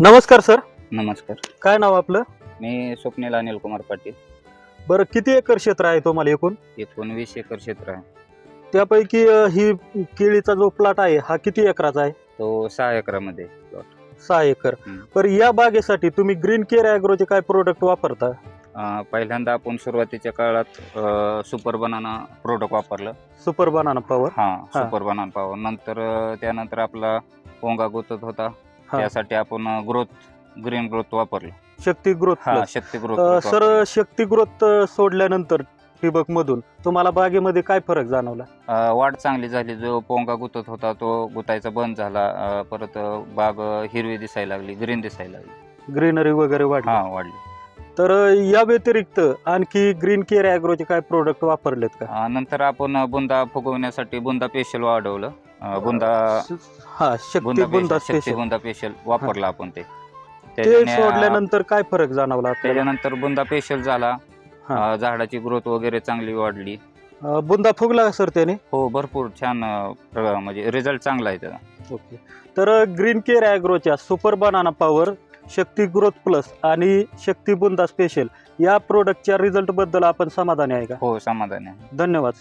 नमस्कार सर. नमस्कार. काय नाव आपलं? मी स्वप्नील अनिल कुमार पाटील. बरं किती एकर क्षेत्र आहे तुम्हाला एकूण? एकूण वीस एकर क्षेत्र आहे. त्यापैकी अ, ही केळीचा जो प्लॉट आहे हा किती एकराचा आहे? तो सहा एकरामध्ये plot. सहा एकर. हम्म. तर या बागेसाठी तुम्ही ग्रीन केअर ॲग्रोचे काय प्रोडक्ट वापरता? अं, पहिल्यांदा आपण सुरुवातीच्या काळात सुपर बनाना प्रोडक्ट वापरलं. सुपर बनाना पॉवर हा सुपर बनाना पावर नंतर अं, त्यानंतर आपला पोंगा गुतत होता. हा. त्यासाठी आपण ग्रोथ ग्रीन ग्रोथ वापरलं. शक्ती ग्रोथ हा Shakti growth sir Shakti growth सोडल्यानंतर ठिबक मधून तुम्हाला बागेमध्ये काय फरक जाणवला? वाढ चांगली झाली. जो पोंगा गुतत होता तो गुतायचा बंद झाला. अं, परत अं, बाग अं, हिरवी दिसायला लागली ग्रीन दिसायला लागली. ग्रीनरी वगैरे वाढली. हा वाढली. तर या व्यतिरिक्त आणखी ग्रीन केअर ॲग्रोचे काय प्रोडक्ट वापरलेत का? अं, नंतर आपण बुंदा फुगवण्यासाठी बुंदा पेशल वाढवलं. अं, बुंदा हा शक्ती बुंदा बुंदा पेशल शक्ती स्पेशल बुंदा पेशल वापरलं आपण ते. ते त्याच्याने, अं, सोडल्यानंतर काय फरक जाणवला आपल्याला? त्याच्यानंतर बुंदा पेशल झाला. हा. अं, झाडाची ग्रोथ वगैरे चांगली वाढली. अ, बुंदा फुगला का सर त्याने? हो भरपूर छान अं, प्र- म्हणजे रिझल्ट चांगला आहे त्याचा. ओके. तर green care ॲग्रोच्या super banana power Shakti growth plus आणि शक्ती बुंदा स्पेशल या प्रोडक्टच्या रिझल्टबद्दल आपण समाधानी आहे का? हो समाधान आहे. धन्यवाद.